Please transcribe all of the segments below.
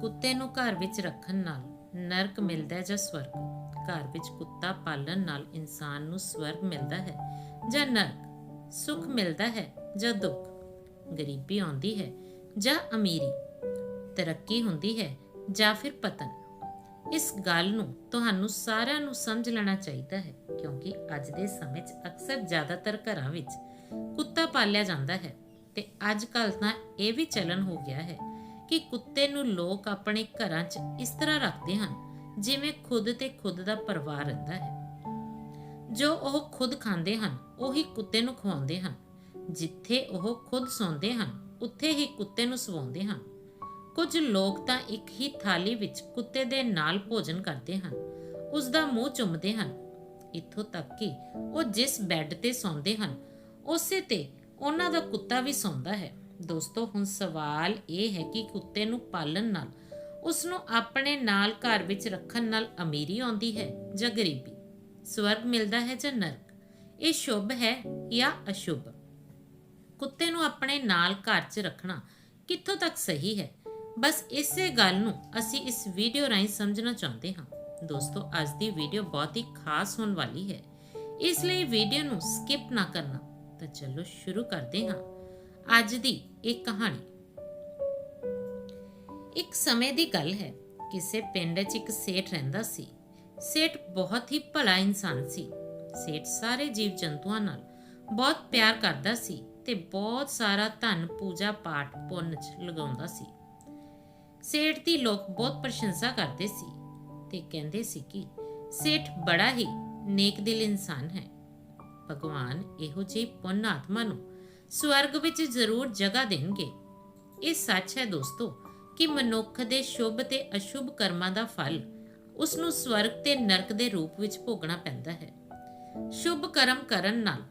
ਕੁੱਤੇ ਨੂੰ ਘਰ ਵਿੱਚ ਰੱਖਣ ਨਾਲ ਨਰਕ ਮਿਲਦਾ ਹੈ ਜਾਂ ਸਵਰਗ? ਘਰ ਵਿੱਚ ਕੁੱਤਾ ਪਾਲਣ ਨਾਲ ਇਨਸਾਨ ਨੂੰ ਸਵਰਗ ਮਿਲਦਾ ਹੈ ਜਾਂ ਨਰਕ? ਸੁੱਖ ਮਿਲਦਾ ਹੈ ਜਾਂ ਦੁੱਖ? ਗਰੀਬੀ ਆਉਂਦੀ ਹੈ ਜਾਂ ਅਮੀਰੀ? ਤਰੱਕੀ ਹੁੰਦੀ ਹੈ ਜਾਂ ਫਿਰ ਪਤਨ? ਇਸ ਗੱਲ ਨੂੰ ਤੁਹਾਨੂੰ ਸਾਰਿਆਂ ਨੂੰ ਸਮਝ ਲੈਣਾ ਚਾਹੀਦਾ ਹੈ, ਕਿਉਂਕਿ ਅੱਜ ਦੇ ਸਮੇਂ 'ਚ ਅਕਸਰ ਜ਼ਿਆਦਾਤਰ ਘਰਾਂ ਵਿੱਚ ਕੁੱਤਾ ਪਾਲਿਆ ਜਾਂਦਾ ਹੈ ਤੇ ਅੱਜ ਕੱਲ੍ਹ ਤਾਂ ਇਹ ਵੀ ਚਲਨ ਹੋ ਗਿਆ ਹੈ ਕਿ ਕੁੱਤੇ ਨੂੰ ਲੋਕ ਆਪਣੇ ਘਰਾਂ 'ਚ ਇਸ ਤਰ੍ਹਾਂ ਰੱਖਦੇ ਹਨ, ਜਿਵੇਂ ਖੁਦ ਤੇ ਖੁਦ ਦਾ ਪਰਿਵਾਰ ਰਹਿੰਦਾ ਹੈ। ਜੋ ਉਹ ਖੁਦ ਖਾਂਦੇ ਹਨ, ਉਹੀ ਕੁੱਤੇ ਨੂੰ ਖਵਾਉਂਦੇ ਹਨ। ਜਿੱਥੇ ਉਹ ਖੁਦ ਸੌਂਦੇ ਹਨ, ਉੱਥੇ ਹੀ ਕੁੱਤੇ ਨੂੰ ਸਵਾਉਂਦੇ ਹਨ। ਕੁਝ ਲੋਕ ਤਾਂ ਇੱਕ ਹੀ ਥਾਲੀ ਵਿੱਚ ਕੁੱਤੇ ਦੇ ਨਾਲ ਭੋਜਨ ਕਰਦੇ ਹਨ ਉਸ ਦਾ ਮੂੰਹ ਚੁੰਮਦੇ ਹਨ। ਇੱਥੋਂ ਤੱਕ ਕਿ ਉਹ ਜਿਸ ਬੈੱਡ ਤੇ ਸੌਂਦੇ ਹਨ, ਉਸੇ ਤੇ ਉਹਨਾਂ ਦਾ ਕੁੱਤਾ ਵੀ ਸੌਂਦਾ ਹੈ। ਦੋਸਤੋ, ਹੁਣ ਸਵਾਲ ਇਹ ਹੈ ਕਿ ਕੁੱਤੇ ਨੂੰ ਪਾਲਣ ਨਾਲ ਉਸ ਨੂੰ ਆਪਣੇ ਨਾਲ ਘਰ ਵਿੱਚ ਰੱਖਣ ਨਾਲ ਅਮੀਰੀ ਆਉਂਦੀ ਹੈ ਜਾਂ ਗਰੀਬੀ? ਸਵਰਗ ਮਿਲਦਾ ਹੈ ਜਾਂ ਨਰਕ? ਇਹ ਸ਼ੁਭ ਹੈ ਜਾਂ ਅਸ਼ੁਭ? ਕੁੱਤੇ ਨੂੰ ਆਪਣੇ ਨਾਲ ਘਰ 'ਚ ਰੱਖਣਾ ਕਿੱਥੋਂ ਤੱਕ ਸਹੀ ਹੈ? ਬਸ ਇਸੇ ਗੱਲ ਨੂੰ ਅਸੀਂ ਇਸ ਵੀਡੀਓ ਰਾਹੀਂ ਸਮਝਣਾ ਚਾਹੁੰਦੇ ਹਾਂ। ਦੋਸਤੋ, ਅੱਜ ਦੀ ਵੀਡੀਓ ਬਹੁਤ ਹੀ ਖਾਸ ਹੋਣ ਵਾਲੀ ਹੈ। ਇਸ ਲਈ ਵੀਡੀਓ ਨੂੰ ਸਕਿਪ ਨਾ ਕਰਨਾ। ਤਾਂ ਚਲੋ, ਸ਼ੁਰੂ ਕਰਦੇ ਹਾਂ। ਅੱਜ ਦੀ ਇਹ ਕਹਾਣੀ। ਇੱਕ ਸਮੇਂ ਦੀ ਗੱਲ ਹੈ, ਕਿਸੇ ਪਿੰਡ 'ਚ ਇੱਕ ਸੇਠ ਰਹਿੰਦਾ ਸੀ। ਸੇਠ ਬਹੁਤ ਹੀ ਭਲਾ ਇਨਸਾਨ ਸੀ। ਸੇਠ ਸਾਰੇ ਜੀਵ ਜੰਤੂਆਂ ਨਾਲ ਬਹੁਤ ਪਿਆਰ ਕਰਦਾ ਸੀ ਤੇ ਬਹੁਤ ਸਾਰਾ ਧਨ ਪੂਜਾ ਪਾਠ ਪੁੰਨ 'ਚ ਲਗਾਉਂਦਾ ਸੀ। ਸੇਠ ਦੀ ਲੋਕ ਬਹੁਤ ਪ੍ਰਸ਼ੰਸਾ ਕਰਦੇ ਸੀ ਤੇ ਕਹਿੰਦੇ ਸੀ ਕਿ ਸੇਠ ਬੜਾ ਹੀ ਨੇਕ ਦਿਲ ਇਨਸਾਨ ਹੈ। ਭਗਵਾਨ ਇਹੋ ਜਿਹੀ ਪੁੰਨ ਆਤਮਾ ਨੂੰ ਸਵਰਗ ਵਿੱਚ ਜ਼ਰੂਰ ਜਗ੍ਹਾ ਦੇਣਗੇ। ਇਹ ਸੱਚ ਹੈ ਦੋਸਤੋ ਕਿ ਮਨੁੱਖ ਦੇ ਸ਼ੁਭ ਤੇ ਅਸ਼ੁਭ ਕਰਮਾਂ ਦਾ ਫਲ ਉਸ ਨੂੰ ਸਵਰਗ ਤੇ ਨਰਕ ਦੇ ਰੂਪ ਵਿੱਚ ਭੋਗਣਾ ਪੈਂਦਾ ਹੈ। ਸ਼ੁਭ ਕਰਮ ਕਰਨ ਨਾਲ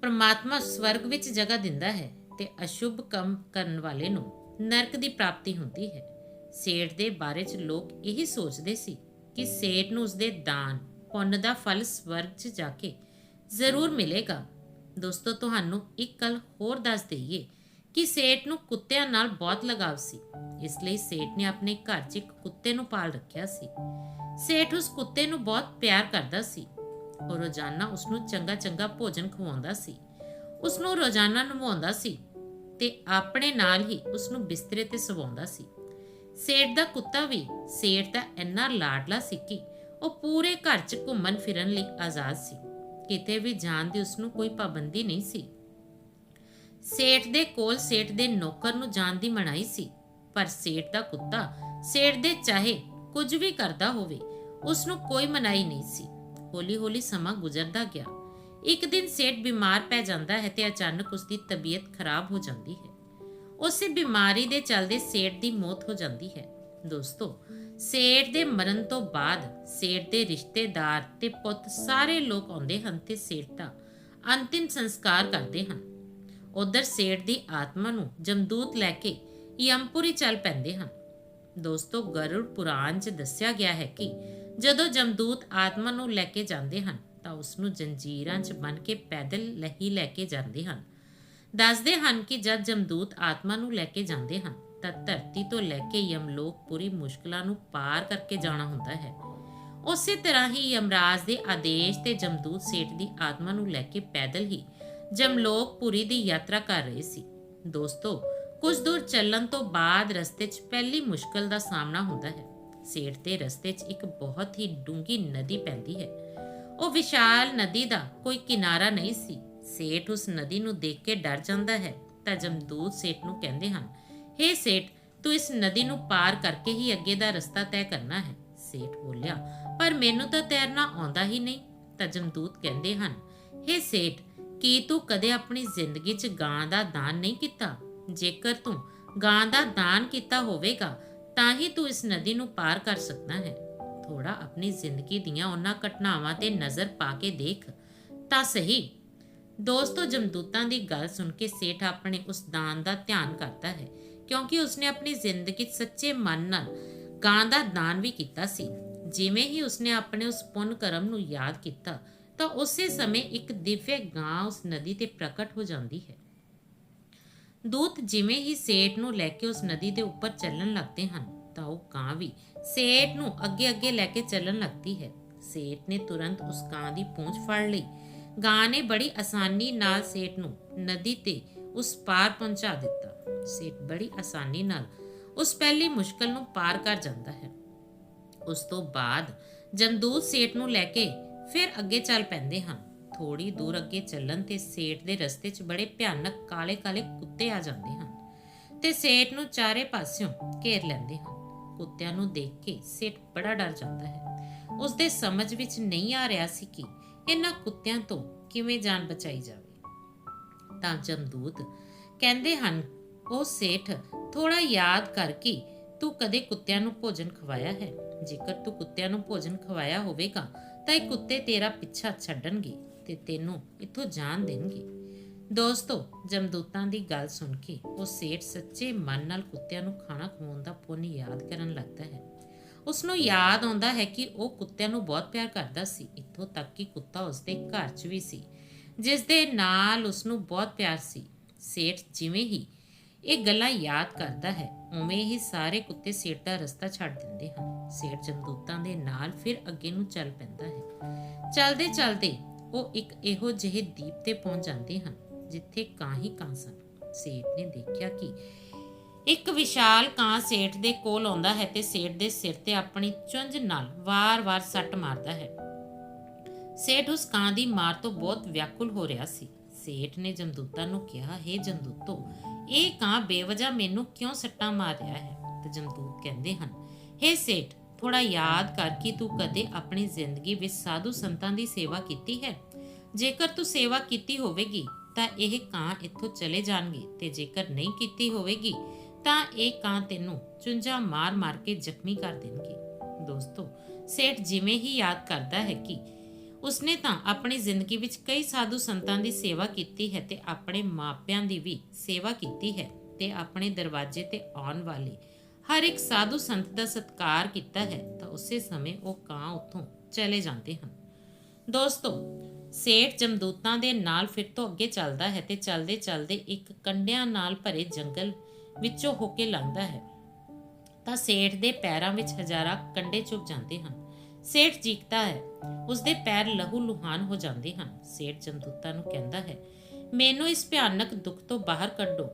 ਪ੍ਰਮਾਤਮਾ ਸਵਰਗ ਵਿੱਚ ਜਗ੍ਹਾ ਦਿੰਦਾ ਹੈ ਤੇ ਅਸ਼ੁਭ ਕੰਮ ਕਰਨ ਵਾਲੇ ਨੂੰ ਨਰਕ ਦੀ ਪ੍ਰਾਪਤੀ ਹੁੰਦੀ ਹੈ। ਸੇਠ ਦੇ ਬਾਰੇ 'ਚ ਲੋਕ ਇਹੀ ਸੋਚਦੇ ਸੀ ਕਿ ਸੇਠ ਨੂੰ ਉਸਦੇ ਦਾਨ, ਪੁੰਨ ਦਾ ਫਲ ਸਵਰਗ 'ਚ ਜਾ ਕੇ ਜ਼ਰੂਰ ਮਿਲੇਗਾ। ਦੋਸਤੋ, ਤੁਹਾਨੂੰ ਇੱਕ ਗੱਲ ਹੋਰ ਦੱਸ ਦਈਏ ਕਿ ਸੇਠ ਨੂੰ ਕੁੱਤਿਆਂ ਨਾਲ ਬਹੁਤ ਲਗਾਵ ਸੀ। ਇਸ ਲਈ ਸੇਠ ਨੇ ਆਪਣੇ ਘਰ 'ਚ ਇੱਕ ਕੁੱਤੇ ਨੂੰ ਪਾਲ ਰੱਖਿਆ ਸੀ। ਸੇਠ ਉਸ ਕੁੱਤੇ ਨੂੰ ਬਹੁਤ ਪਿਆਰ ਕਰਦਾ ਸੀ ਉਹ ਰੋਜ਼ਾਨਾ ਉਸ ਨੂੰ ਚੰਗਾ ਚੰਗਾ ਭੋਜਨ ਖਵਾਉਂਦਾ ਸੀ। ਉਸ ਨੂੰ ਰੋਜ਼ਾਨਾ ਨਵਾਉਂਦਾ ਸੀ ਤੇ ਆਪਣੇ ਨਾਲ ਹੀ ਉਸ ਨੂੰ ਬਿਸਤਰੇ ਤੇ ਸਵਾਉਂਦਾ ਸੀ। ਸੇਠ ਦਾ ਕੁੱਤਾ ਵੀ, ਸੇਠ ਦਾ ਇੰਨਾ ਲਾਡਲਾ ਸੀ ਕਿ ਉਹ ਪੂਰੇ ਘਰ 'ਚ ਘੁੰਮਣ ਫਿਰਨ ਲਈ ਆਜ਼ਾਦ ਸੀ। ਕਿਤੇ ਵੀ ਜਾਣ ਦੀ ਉਸ ਨੂੰ ਕੋਈ ਪਾਬੰਦੀ ਨਹੀਂ ਸੀ। ਸੇਠ ਦੇ ਕੋਲ ਸੇਠ ਦੇ ਨੌਕਰ ਨੂੰ ਜਾਣ ਦੀ ਮਨਾਈ ਸੀ, ਪਰ ਸੇਠ ਦਾ ਕੁੱਤਾ ਸੇਠ ਦੇ ਚਾਹੇ ਕੁਝ ਵੀ ਕਰਦਾ ਹੋਵੇ ਉਸ ਨੂੰ ਕੋਈ ਮਨਾਈ ਨਹੀਂ ਸੀ। ਹੌਲੀ-ਹੌਲੀ ਸਮਾਂ ਗੁਜ਼ਰਦਾ ਗਿਆ। ਇੱਕ ਦਿਨ ਸੇਠ ਬਿਮਾਰ ਪੈ ਜਾਂਦਾ ਹੈ ਤੇ ਅਚਾਨਕ ਉਸ ਦੀ ਤਬੀਅਤ ਖਰਾਬ ਹੋ ਜਾਂਦੀ ਹੈ। ਉਸੇ ਬਿਮਾਰੀ ਦੇ ਚੱਲਦੇ ਸੇਠ ਦੀ ਮੌਤ ਹੋ ਜਾਂਦੀ ਹੈ। ਦੋਸਤੋ ਸੇਠ ਦੇ ਮਰਨ ਤੋਂ ਬਾਅਦ ਸੇਠ ਦੇ ਰਿਸ਼ਤੇਦਾਰ ਤੇ ਪੁੱਤ ਸਾਰੇ ਲੋਕ ਆਉਂਦੇ ਹਨ ਤੇ ਸੇਠ ਦਾ ਅੰਤਿਮ ਸੰਸਕਾਰ ਕਰਦੇ ਹਨ। ਉਧਰ ਸੇਠ ਦੀ ਆਤਮਾ ਨੂੰ ਜਮਦੂਤ ਲੈ ਕੇ ਯਮਪੁਰੀ ਚੱਲ ਪੈਂਦੇ ਹਨ। ਦੋਸਤੋ, ਗਰੁੜ ਪੁਰਾਣ 'ਚ ਦੱਸਿਆ ਗਿਆ ਹੈ ਕਿ ਜਦੋਂ ਜਮਦੂਤ ਆਤਮਾ ਨੂੰ ਲੈ ਕੇ ਜਾਂਦੇ ਹਨ, ਤਾਂ ਉਸ ਨੂੰ ਜੰਜੀਰਾਂ 'ਚ ਬੰਨ ਕੇ ਪੈਦਲ ਲਹੀ ਲੈ ਕੇ ਜਾਂਦੇ ਹਨ। ਦੱਸਦੇ ਹਨ ਕਿ ਜਦ ਜਮਦੂਤ ਆਤਮਾ ਨੂੰ ਲੈ ਕੇ ਜਾਂਦੇ ਹਨ ਤਾਂ ਧਰਤੀ ਤੋਂ ਲੈ ਕੇ ਯਮਲੋਕ ਪੂਰੀ ਮੁਸ਼ਕਲਾਂ ਨੂੰ ਪਾਰ ਕਰਕੇ ਜਾਣਾ ਹੁੰਦਾ ਹੈ। ਉਸੇ ਤਰ੍ਹਾਂ ਹੀ ਯਮਰਾਜ ਦੇ ਆਦੇਸ਼ ਤੇ ਜਮਦੂਤ ਸੇਠ ਦੀ ਆਤਮਾ ਨੂੰ ਲੈ ਕੇ ਪੈਦਲ ਹੀ ਜਮਲੋਕ ਪੁਰੀ ਦੀ ਯਾਤਰਾ ਕਰ ਰਹੇ ਸੀ। ਦੋਸਤੋ, ਕੁਝ ਦੂਰ ਚੱਲਣ ਤੋਂ ਬਾਅਦ ਰਸਤੇ 'ਚ ਪਹਿਲੀ ਮੁਸ਼ਕਲ ਦਾ ਸਾਹਮਣਾ ਹੁੰਦਾ ਹੈ। ਸੇਠ ਦੇ ਰਸਤੇ 'ਚ ਇੱਕ ਬਹੁਤ ਹੀ ਡੂੰਗੀ ਨਦੀ ਪੈਂਦੀ ਹੈ। ਉਹ ਵਿਸ਼ਾਲ ਨਦੀ ਦਾ ਕੋਈ ਕਿਨਾਰਾ ਨਹੀਂ ਸੀ। ਸੇਠ ਉਸ ਨਦੀ ਨੂੰ ਦੇਖ ਕੇ ਡਰ ਜਾਂਦਾ ਹੈ, ਤਾਂ ਜਮਦੂਤ ਸੇਠ ਨੂੰ ਕਹਿੰਦੇ ਹਨ ਹੇ ਸੇਠ, ਤੂੰ ਇਸ ਨਦੀ ਨੂੰ ਪਾਰ ਕਰਕੇ ਹੀ ਅੱਗੇ ਦਾ ਰਸਤਾ ਤੈਅ ਕਰਨਾ ਹੈ। ਸੇਠ ਬੋਲਿਆ, ਪਰ ਮੈਨੂੰ ਤਾਂ ਤੈਰਨਾ ਆਉਂਦਾ ਹੀ ਨਹੀਂ, ਤਾਂ ਜਮਦੂਤ ਕਹਿੰਦੇ ਹਨ, ਹੇ ਸੇਠ, ਕੀ ਤੂੰ ਕਦੇ ਆਪਣੀ ਜ਼ਿੰਦਗੀ 'ਚ ਗਾਂ ਦਾ ਦਾਨ ਨਹੀਂ ਕੀਤਾ? ਜੇਕਰ ਤੂੰ ਗਾਂ ਦਾ ਦਾਨ ਕੀਤਾ ਹੋਵੇਗਾ, ਤਾਂ ਹੀ ਤੂੰ ਇਸ ਨਦੀ ਨੂੰ ਪਾਰ ਕਰ ਸਕਦਾ ਹੈ। ਥੋੜਾ ਆਪਣੀ ਜ਼ਿੰਦਗੀ ਦੀਆਂ ਉਹਨਾਂ ਘਟਨਾਵਾਂ ਤੇ ਨਜ਼ਰ ਪਾ ਕੇ ਦੇਖ। ਤਾਂ ਸਹੀ। ਦੋਸਤੋ, ਜਮਦੂਤਾਂ ਦੀ ਗੱਲ ਸੁਣ ਕੇ ਸੇਠ ਆਪਣੇ ਉਸ ਦਾਨ ਦਾ ਧਿਆਨ ਕਰਦਾ ਹੈ। ਕਿਉਂਕਿ ਉਸਨੇ ਆਪਣੀ ਜ਼ਿੰਦਗੀ 'ਚ ਸੱਚੇ ਮਨ ਨਾਲ ਗਾਂ ਦਾ ਦਾਨ ਵੀ ਕੀਤਾ ਸੀ। ਜਿਵੇਂ ਹੀ ਉਸਨੇ ਆਪਣੇ ਉਸ ਪੁੰਨ ਕਰਮ ਨੂੰ ਯਾਦ ਕੀਤਾ, ਤਾਂ ਉਸੇ ਸਮੇਂ ਇੱਕ ਦਿਵਯ ਗਾਂ ਉਸ ਨਦੀ ਤੇ ਪ੍ਰਗਟ ਹੋ ਜਾਂਦੀ ਹੈ। ਦੂਤ ਜਿਵੇਂ ਹੀ ਸੇਠ ਨੂੰ ਲੈ ਕੇ ਉਸ ਨਦੀ ਦੇ ਉੱਪਰ ਚੱਲਣ ਲੱਗਦੇ ਹਨ, ਤਾਂ ਉਹ ਕਾਂ ਵੀ ਸੇਠ ਨੂੰ ਅੱਗੇ ਅੱਗੇ ਲੈ ਕੇ ਚੱਲਣ ਲੱਗਦੀ ਹੈ। ਸੇਠ ਨੇ ਤੁਰੰਤ ਉਸ ਕਾਂ ਦੀ ਪੂੰਛ ਫੜ ਲਈ। ਗਾਂ ਨੇ ਬੜੀ ਆਸਾਨੀ ਨਾਲ ਸੇਠ ਨੂੰ ਨਦੀ ਤੇ ਉਸ ਪਾਰ ਪਹੁੰਚਾ ਦਿੱਤਾ। ਸੇਠ ਬੜੀ ਆਸਾਨੀ ਨਾਲ ਉਸ ਪਹਿਲੀ ਮੁਸ਼ਕਲ ਨੂੰ ਪਾਰ ਕਰ ਜਾਂਦਾ ਹੈ। ਉਸ ਤੋਂ ਬਾਅਦ ਜਮਦੂਤ ਸੇਠ ਨੂੰ ਲੈ ਕੇ ਫਿਰ ਅੱਗੇ ਚੱਲ ਪੈਂਦੇ ਹਨ। ਥੋੜੀ ਦੂਰ ਅੱਗੇ ਚੱਲਣ ਤੇ ਸੇਠ ਦੇ ਰਸਤੇ 'ਚ ਬੜੇ ਭਿਆਨਕ ਕਾਲੇ-ਕਾਲੇ ਕੁੱਤੇ ਆ ਜਾਂਦੇ ਹਨ ਤੇ ਸੇਠ ਨੂੰ ਚਾਰੇ ਪਾਸਿਓਂ ਘੇਰ ਲੈਂਦੇ ਹਨ। ਕੁੱਤਿਆਂ ਨੂੰ ਦੇਖ ਕੇ ਸੇਠ ਬੜਾ ਡਰ ਜਾਂਦਾ ਹੈ। ਉਸ ਦੇ ਸਮਝ ਵਿੱਚ ਨਹੀਂ ਆ ਰਿਹਾ ਸੀ ਕਿ ਇਹਨਾਂ ਕੁੱਤਿਆਂ ਤੋਂ ਕਿਵੇਂ ਜਾਨ ਬਚਾਈ ਜਾਵੇ। ਤਾਂ ਜਮਦੂਤ ਕਹਿੰਦੇ ਹਨ ਉਹ ਸੇਠ ਥੋੜਾ ਯਾਦ ਕਰ ਕਿ ਤੂੰ ਕਦੇ ਕੁੱਤਿਆਂ ਨੂੰ ਭੋਜਨ ਖਵਾਇਆ ਹੈ। ਜੇਕਰ ਤੂੰ ਕੁੱਤਿਆਂ ਨੂੰ ਭੋਜਨ ਖਵਾਇਆ ਹੋਵੇਗਾ, ਤਾਂ ਇਹ ਕੁੱਤੇ ਤੇਰਾ ਪਿੱਛਾ ਛੱਡਣਗੇ ਤੇ ਤੈਨੂੰ ਇੱਥੋਂ ਜਾਣ ਦੇਣਗੇ। ਦੋਸਤੋ, ਜਮਦੂਤਾਂ ਦੀ ਗੱਲ ਸੁਣ ਕੇ ਉਹ ਸੇਠ ਸੱਚੇ ਮਨ ਨਾਲ ਕੁੱਤਿਆਂ ਨੂੰ ਖਾਣਾ ਖਵਾਉਣ ਦਾ ਪੁੰਨ ਯਾਦ ਕਰਨ ਲੱਗਦਾ ਹੈ। ਉਸ ਨੂੰ ਯਾਦ ਆਉਂਦਾ ਹੈ ਕਿ ਉਹ ਕੁੱਤਿਆਂ ਨੂੰ ਬਹੁਤ ਪਿਆਰ ਕਰਦਾ ਸੀ। ਇੱਥੋਂ ਤੱਕ ਕਿ ਕੁੱਤਾ ਉਸ ਦੇ ਘਰ 'ਚ ਵੀ ਸੀ ਜਿਸ ਦੇ ਨਾਲ ਉਸ ਨੂੰ ਬਹੁਤ ਪਿਆਰ ਸੀ। ਸੇਠ ਜਿਵੇਂ ਹੀ ਇਹ ਗੱਲਾਂ ਯਾਦ ਕਰਦਾ ਹੈ। ਉਵੇਂ ਹੀ ਸਾਰੇ ਕੁੱਤੇ ਸੇਠ ਦਾ ਰਸਤਾ ਛੱਡ ਦਿੰਦੇ ਹਨ। ਸੇਠ ਜਮਦੂਤਾਂ ਦੇ ਨਾਲ ਫਿਰ ਅੱਗੇ ਨੂੰ ਚੱਲ ਪੈਂਦਾ ਹੈ। ਚਲਦੇ ਚਲਦੇ ਉਹ ਇੱਕ ਇਹੋ ਜਿਹੇ ਦੀਪ ਤੇ ਪਹੁੰਚ ਜਾਂਦੇ ਹਨ, ਜਿੱਥੇ ਕਾਂ ਹੀ ਕਾਂ ਸਨ। ਸੇਠ ਨੇ ਦੇਖਿਆ ਕਿ ਇੱਕ ਵਿਸ਼ਾਲ ਕਾਂ ਸੇਠ ਦੇ ਕੋਲ ਆਉਂਦਾ ਹੈ ਤੇ ਸੇਠ ਦੇ ਸਿਰ ਤੇ ਆਪਣੀ ਚੁੰਝ ਨਾਲ ਵਾਰ-ਵਾਰ ਸੱਟ ਮਾਰਦਾ ਹੈ। ਸੇਠ ਉਸ ਕਾਂ ਦੀ ਮਾਰ ਤੋਂ ਬਹੁਤ ਵਿਆਕੁਲ ਹੋ ਰਿਹਾ ਸੀ। ਸੇਠ ਨੇ ਜਮਦੂਤਾਂ ਨੂੰ ਕਿਹਾ, ਹੈ ਜਮਦੂਤੋ ਇਹ ਕਾਂ ਬੇਵਜ੍ਹਾ ਮੈਨੂੰ ਕਿਉਂ ਸੱਟਾਂ ਮਾਰ ਰਿਹਾ ਹੈ? ਤੇ ਜਮਦੂਤ ਕਹਿੰਦੇ ਹਨ, ਹੇ ਸੇਠ ਥੋੜਾ ਯਾਦ ਕਰ ਕਿ ਤੂੰ ਕਦੇ ਆਪਣੀ ਜ਼ਿੰਦਗੀ ਵਿੱਚ ਸਾਧੂ ਸੰਤਾਂ ਦੀ ਸੇਵਾ ਕੀਤੀ ਹੈ? ਜੇਕਰ ਤੂੰ ਸੇਵਾ ਕੀਤੀ ਹੋਵੇਗੀ, ਤਾਂ ਇਹ ਕਾਂ ਇੱਥੋਂ ਚਲੇ ਜਾਣਗੇ, ਤੇ ਜੇਕਰ ਨਹੀਂ ਕੀਤੀ ਹੋਵੇਗੀ, ਤਾਂ ਇਹ ਕਾਂ ਤੈਨੂੰ ਚੁੰਝਾ ਮਾਰ-ਮਾਰ ਕੇ ਜ਼ਖਮੀ ਕਰ ਦੇਣਗੇ। ਦੋਸਤੋ, ਸੇਠ ਜਿਵੇਂ ਹੀ ਯਾਦ ਕਰਦਾ ਹੈ ਕਿ ਉਸਨੇ ਤਾਂ ਆਪਣੀ ਜ਼ਿੰਦਗੀ ਵਿੱਚ ਕਈ ਸਾਧੂ ਸੰਤਾਂ ਦੀ ਸੇਵਾ ਕੀਤੀ ਹੈ ਤੇ ਆਪਣੇ ਮਾਪਿਆਂ ਦੀ ਵੀ ਸੇਵਾ ਕੀਤੀ ਹੈ ਤੇ ਆਪਣੇ ਦਰਵਾਜ਼ੇ ਤੇ ਆਉਣ ਵਾਲੇ ਹਰ ਇੱਕ ਸਾਧੂ ਸੰਤ ਦਾ ਸਤਿਕਾਰ ਕੀਤਾ ਹੈ ਤਾਂ ਉਸੇ ਸਮੇਂ ਉਹ ਕਾਂ ਉੱਥੋਂ ਚਲੇ ਜਾਂਦੇ ਹਨ। ਦੋਸਤੋ, ਸੇਠ ਜਮਦੂਤਾਂ ਦੇ ਨਾਲ ਫਿਰ ਤੋਂ ਅੱਗੇ ਚੱਲਦਾ ਹੈ ਤੇ ਚੱਲਦੇ ਚੱਲਦੇ ਇੱਕ ਕੰਡਿਆਂ ਨਾਲ ਭਰੇ ਜੰਗਲ ਵਿੱਚੋਂ ਹੋ ਕੇ ਲੰਘਦਾ ਹੈ। ਤਾਂ ਸੇਠ ਦੇ ਪੈਰਾਂ ਵਿੱਚ ਹਜ਼ਾਰਾਂ ਕੰਡੇ ਚੁੱਭ ਜਾਂਦੇ ਹਨ। ਸੇਠ ਜੀਕਦਾ ਹੈ। ਉਸਦੇ ਪੈਰ ਲਹੂ ਲੁਹਾਨ ਹੋ ਜਾਂਦੇ ਹਨ। ਸੇਠ ਜਮਦੂਤਾਂ ਨੂੰ ਕਹਿੰਦਾ ਹੈ, ਮੈਨੂੰ ਇਸ ਭਿਆਨਕ ਦੁੱਖ ਤੋਂ ਬਾਹਰ ਕੱਢੋ।